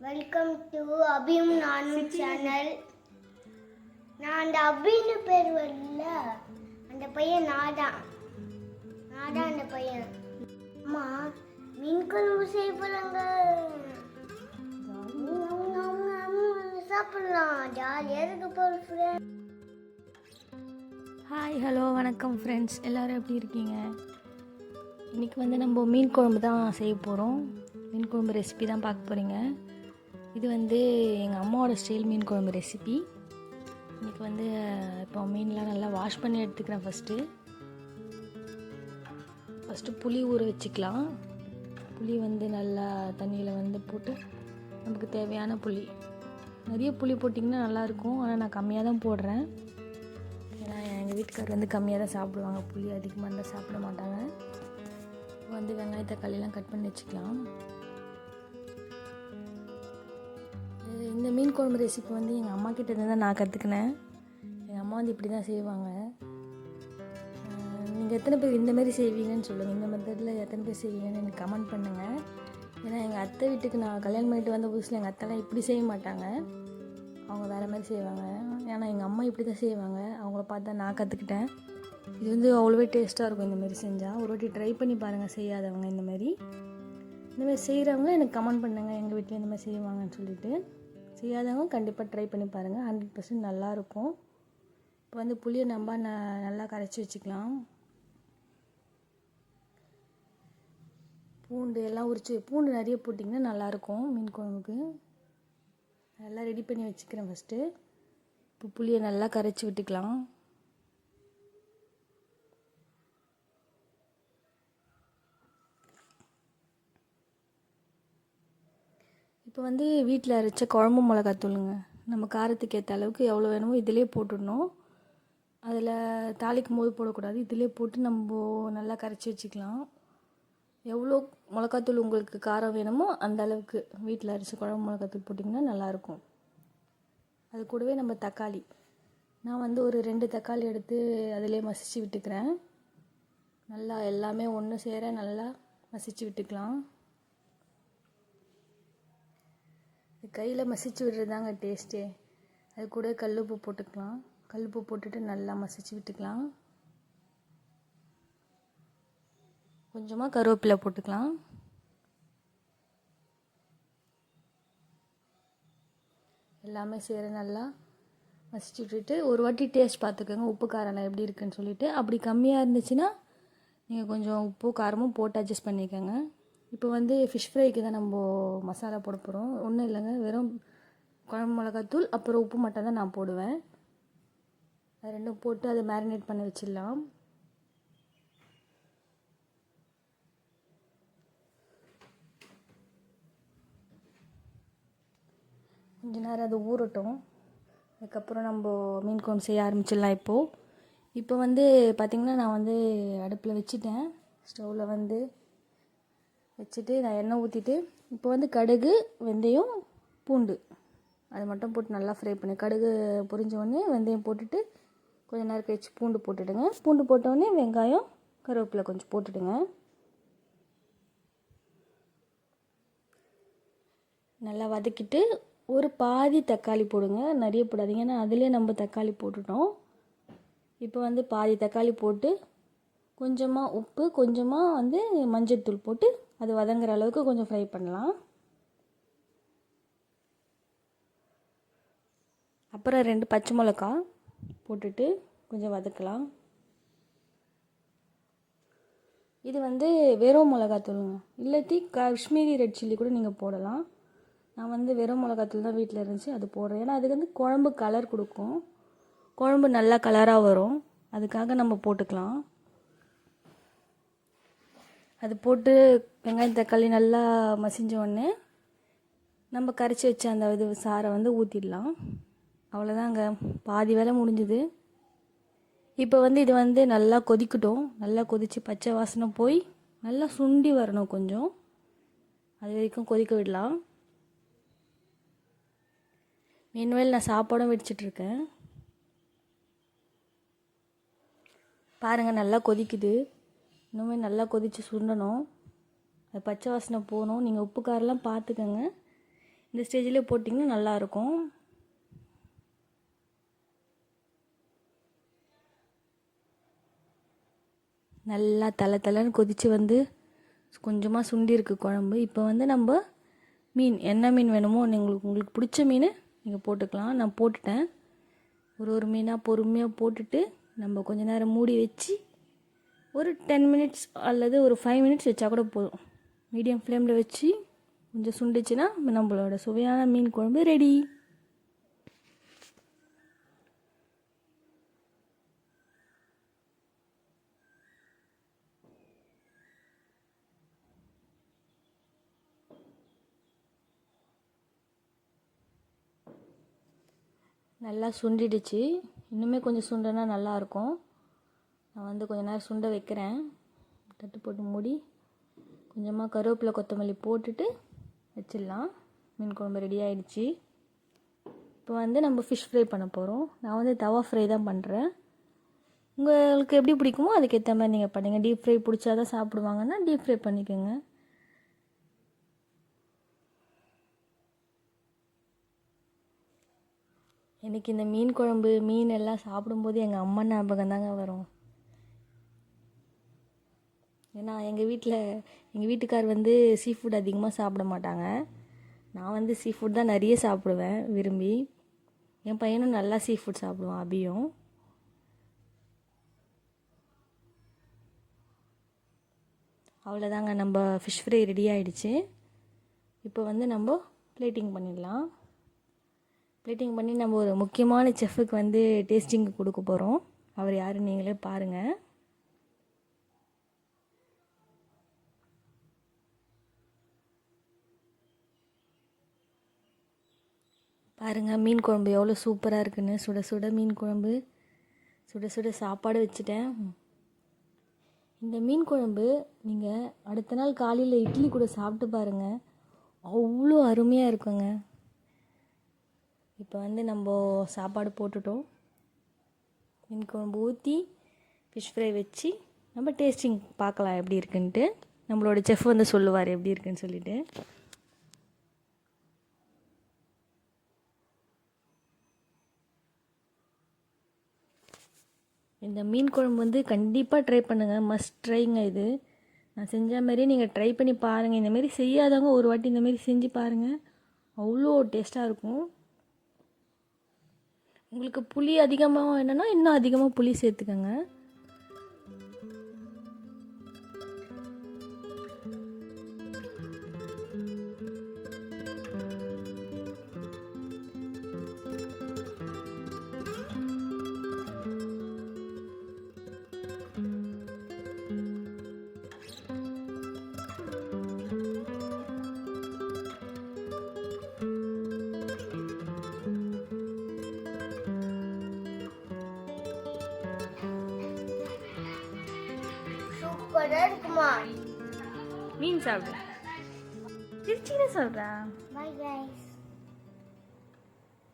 Welcome to அபியும் நானும் channel நான் அந்த அபின்னு பேர் வரல. அந்த பையன் நான் தான். நான் தான் அந்த பையன். அம்மா மீன் குழம்பு செய்ய போறாங்க சாப்பிடலாம். ஜாலியாக இருக்க போகிற ஃப்ரெண்ட் ஹாய் ஹலோ வணக்கம் ஃப்ரெண்ட்ஸ் எல்லோரும் எப்படி இருக்கீங்க? இன்றைக்கி வந்து நம்ம மீன் குழம்பு தான் செய்ய போகிறோம் மீன் குழம்பு ரெசிபி தான் பார்க்க போகிறீங்க இது வந்து எங்கள் அம்மாவோட ஸ்டைல் மீன் குழம்பு ரெசிபி இன்றைக்கி வந்து இப்போ மீன்லாம் நல்லா வாஷ் பண்ணி எடுத்துக்கிறேன் ஃபஸ்ட்டு ஃபஸ்ட்டு புளி ஊற வச்சுக்கலாம். புளி வந்து நல்லா தண்ணியில் வந்து போட்டு நமக்கு தேவையான புளி. நிறைய புளி போட்டிங்கன்னா நல்லாயிருக்கும் ஆனால் நான் கம்மியாக தான் போடுறேன். ஏன்னா எங்கள் வீட்டுக்காரர் வந்து கம்மியாக தான் சாப்பிடுவாங்க. புளி அதிகமாக இருந்தால் சாப்பிட மாட்டாங்க. வந்து வெங்காய தக்காளிலாம் கட் பண்ணி வச்சுக்கலாம். மீன் குழம்பு ரெசிபி வந்து எங்கள் அம்மா கிட்ட இருந்து தான் நான் கற்றுக்கினேன் எங்கள் அம்மா வந்து இப்படி தான் செய்வாங்க நீங்கள் எத்தனை பேர் இந்த மாதிரி செய்வீங்கன்னு சொல்லுங்கள் இந்த மெத்தடில் எத்தனை பேர் செய்வீங்கன்னு எனக்கு கமெண்ட் பண்ணுங்கள் ஏன்னா எங்கள் அத்தை வீட்டுக்கு நான் கல்யாணம் பண்ணிட்டு வந்த புதுசில் எங்கள் அத்தைலாம் இப்படி செய்ய மாட்டாங்க. அவங்க வேறு மாதிரி செய்வாங்க. ஏன்னா எங்கள் அம்மா இப்படி தான் செய்வாங்க. அவங்கள பார்த்து தான் நான் கற்றுக்கிட்டேன் இது வந்து அவ்வளோவே டேஸ்ட்டாக இருக்கும் இந்தமாரி செஞ்சால் ஒரு வாட்டி ட்ரை பண்ணி பாருங்கள் செய்யாதவங்க இந்த மாதிரி. செய்கிறவங்க எனக்கு கமெண்ட் பண்ணுங்கள் எங்கள் வீட்டில் இந்த மாதிரி செய்வாங்கன்னு சொல்லிட்டு. செய்யாதவங்க கண்டிப்பாக ட்ரை பண்ணி பாருங்கள் ஹண்ட்ரட் பர்சன்ட் நல்லாயிருக்கும் இப்போ வந்து புளியை நம்ம ந நல்லா கரைச்சி வச்சுக்கலாம். பூண்டு எல்லாம் உரிச்சு பூண்டு நிறைய போட்டிங்கன்னா நல்லாயிருக்கும் மீன் குழம்புக்கு. நல்லா ரெடி பண்ணி வச்சுக்கிறேன் ஃபஸ்ட்டு இப்போ புளியை நல்லா கரைச்சி விட்டுக்கலாம். இப்போ வந்து வீட்டில் அரைச்ச குழம்பு மிளகாத்தூளுங்க. நம்ம காரத்துக்கு ஏற்ற அளவுக்கு எவ்வளோ வேணுமோ இதிலே போட்டுடணும். அதில் தாளிக்கும் போது போடக்கூடாது. இதிலே போட்டு நம்ம நல்லா கரைச்சி வச்சுக்கலாம். எவ்வளோ மிளகாத்தூள் உங்களுக்கு காரம் வேணுமோ அந்த அளவுக்கு வீட்டில் அரைச்ச குழம்பு மிளகாத்தூள் போட்டிங்கன்னா நல்லாயிருக்கும். அது கூடவே நம்ம தக்காளி. நான் வந்து ஒரு ரெண்டு தக்காளி எடுத்து அதிலே மசிச்சு விட்டுக்கிறேன். நல்லா எல்லாமே ஒன்று சேர நல்லா மசிச்சு விட்டுக்கலாம். இது கையில் மசிச்சு விடுறதாங்க டேஸ்ட்டே அது கூட கல்லுப்பு போட்டுக்கலாம். கல்லுப்பு போட்டுட்டு நல்லா மசிச்சு விட்டுக்கலாம். கொஞ்சமாக கருவேப்பிலை போட்டுக்கலாம். எல்லாமே சேர நல்லா மசிச்சு விட்டுட்டு ஒரு வாட்டி டேஸ்ட் பார்த்துக்கோங்க. உப்பு காரம் எப்படி இருக்குன்னு சொல்லிவிட்டு அப்படி கம்மியாக இருந்துச்சுன்னா நீங்கள் கொஞ்சம் உப்பு காரமும் போட்டு அட்ஜஸ்ட் பண்ணிக்கோங்க. இப்போ வந்து ஃபிஷ் ஃப்ரைக்கு தான் நம்ம மசாலா போட போகிறோம் ஒன்றும் இல்லைங்க. வெறும் குழம்பு மிளகாத்தூள் அப்புறம் உப்பு மட்டும் தான் நான் போடுவேன். அது ரெண்டும் போட்டு அதை மேரினேட் பண்ணி வச்சிடலாம். கொஞ்ச நேரம் அது ஊறட்டும். அதுக்கப்புறம் நம்ம மீன் குழம்பு செய்ய ஆரம்பிச்சிடலாம் இப்போது இப்போ வந்து பார்த்திங்கன்னா நான் வந்து அடுப்பில் வச்சுட்டேன். ஸ்டவ்வில் வந்து வச்சுட்டு நான் எண்ணெய் ஊற்றிட்டு இப்போ வந்து கடுகு வெந்தயம் பூண்டு. அது மட்டும் போட்டு நல்லா ஃப்ரை பண்ணி. கடுகு பொரிஞ்ச உடனே வெந்தயம் போட்டுட்டு கொஞ்ச நேரம் கழிச்சு பூண்டு போட்டுடுங்க. பூண்டு போட்ட வெங்காயம் கருவேப்பிலை கொஞ்சம் போட்டுடுங்க. நல்லா வதக்கிட்டு ஒரு பாதி தக்காளி போடுங்க. நிறைய போடாதீங்க. ஏன்னா அதுலேயே நம்ம தக்காளி போட்டுட்டோம். இப்போ வந்து பாதி தக்காளி போட்டு கொஞ்சமாக உப்பு கொஞ்சமாக வந்து மஞ்சள் தூள் போட்டு அது வதங்குற அளவுக்கு கொஞ்சம் ஃப்ரை பண்ணலாம். அப்புறம் ரெண்டு பச்சை மிளகா போட்டுட்டு கொஞ்சம் வதக்கலாம். இது வந்து வெறும் மிளகாத்தூளுங்க இல்லாட்டி காஷ்மீரி ரெட் சில்லி கூட நீங்கள் போடலாம். நான் வந்து வெறும் மிளகாத்தூள் தான் வீட்டில் இருந்துச்சு அது போடுறேன். ஏன்னா அதுக்கு வந்து குழம்பு கலர் கொடுக்கும். குழம்பு நல்லா கலராக வரும். அதுக்காக நம்ம போட்டுக்கலாம். அது போட்டு வெங்காயம் தக்காளி நல்லா மசிஞ்ச உடனே நம்ம கரைச்சி வச்ச அந்த இது சாரை வந்து ஊற்றிடலாம் அவ்வளோதாங்க பாதி வேலை முடிஞ்சுது. இப்போ வந்து இது வந்து நல்லா கொதிக்கட்டும். நல்லா கொதித்து பச்சை வாசனை போய் நல்லா சுண்டி வரணும் கொஞ்சம். அது வரைக்கும் கொதிக்க விடலாம். மீன்வேல் நான் சாப்பாடும் வெடிச்சிட்ருக்கேன் பாருங்கள் நல்லா கொதிக்குது. இன்னுமே நல்லா கொதித்து சுண்டணும். அது பச்சை வாசனை போகணும். நீங்கள் உப்பு காரெல்லாம் பார்த்துக்கோங்க இந்த ஸ்டேஜ்லேயே போட்டிங்கன்னா நல்லாயிருக்கும் நல்லா தலை தலைன்னு கொதித்து வந்து கொஞ்சமாக சுண்டிருக்கு குழம்பு. இப்போ வந்து நம்ம மீன் என்ன மீன் வேணுமோ உங்களுக்கு உங்களுக்கு பிடிச்ச மீன் நீங்கள் போட்டுக்கலாம். நான் போட்டுட்டேன். ஒரு ஒரு மீனாக பொறுமையாக போட்டுட்டு நம்ம கொஞ்ச நேரம் மூடி வச்சு ஒரு டென் மினிட்ஸ் அல்லது ஒரு ஃபைவ் மினிட்ஸ் வச்சா கூட போதும். மீடியம் ஃப்ளேமில் வச்சு கொஞ்சம் சுண்டுச்சுன்னா நம்மளோட சுவையான மீன் குழம்பு ரெடி நல்லா சுண்டிடுச்சு. இன்னுமே கொஞ்சம் சுண்டனா நல்லாயிருக்கும் நான் வந்து கொஞ்ச நேரம் சுண்ட வைக்கிறேன். தட்டு போட்டு மூடி கொஞ்சமாக கருவேப்பிலை கொத்தமல்லி போட்டுட்டு வச்சிடலாம். மீன் குழம்பு ரெடி ஆயிடுச்சு. இப்போ வந்து நம்ம ஃபிஷ் ஃப்ரை பண்ண போகிறோம் நான் வந்து தவா ஃப்ரை தான் பண்ணுறேன் உங்களுக்கு எப்படி பிடிக்குமோ அதுக்கேற்ற மாதிரி நீங்கள் பண்ணுங்கள் டீப் ஃப்ரை பிடிச்சாதான் சாப்பிடுவாங்கன்னா டீப் ஃப்ரை பண்ணிக்கோங்க. எனக்கு இந்த மீன் குழம்பு மீன் எல்லாம் சாப்பிடும்போது எங்கள் அம்மா ஞாபகம் தாங்க வரும். ஏன்னா எங்கள் வீட்டில் எங்கள் வீட்டுக்கார் வந்து சீ ஃபுட் அதிகமாக சாப்பிட மாட்டாங்க. நான் வந்து சீ ஃபுட் தான் நிறைய சாப்பிடுவேன் விரும்பி. என் பையனும் நல்லா சீ ஃபுட் சாப்பிடுவான் அபியும். அவ்வளோதாங்க நம்ம ஃபிஷ் ஃப்ரை ரெடி ஆகிடுச்சு இப்போ வந்து நம்ம பிளேட்டிங் பண்ணிடலாம். பிளேட்டிங் பண்ணி நம்ம ஒரு முக்கியமான செஃப்புக்கு வந்து டேஸ்டிங் கொடுக்க போகிறோம் அவர் யாருன்னு நீங்களே பாருங்கள் பாருங்கள் மீன் குழம்பு எவ்வளோ சூப்பராக இருக்குன்னு. சுட சுட மீன் குழம்பு. சுட சுட சாப்பாடு வச்சுட்டேன். இந்த மீன் குழம்பு நீங்கள் அடுத்த நாள் காலையில் இட்லி கூட சாப்பிட்டு பாருங்கள் அவ்வளோ அருமையாக இருக்குங்க. இப்போ வந்து நம்ம சாப்பாடு போட்டுட்டோம். மீன் குழம்பு ஊற்றி ஃபிஷ் ஃப்ரை வச்சு நம்ம டேஸ்டிங் பார்க்கலாம் எப்படி இருக்குன்ட்டு. நம்மளோட செஃப் வந்து சொல்லுவார் எப்படி இருக்குன்னு சொல்லிட்டு. இந்த மீன் குழம்பு வந்து கண்டிப்பாக ட்ரை பண்ணுங்கள் மஸ்ட் ட்ரைங்க இது. நான் செஞ்ச மாதிரி நீங்கள் ட்ரை பண்ணி பாருங்கள் இந்தமாரி செய்யாதவங்க ஒரு வாட்டி இந்தமாரி செஞ்சு பாருங்கள் அவ்வளோ டேஸ்ட்டாக இருக்கும். உங்களுக்கு புளி அதிகமாக வேணும்னா இன்னும் அதிகமாக புளி சேர்த்துக்கோங்க. சூப்பராக இருக்குமா? மீன் சாப்பிடு. திருச்சின்னு சொல்கிறேன்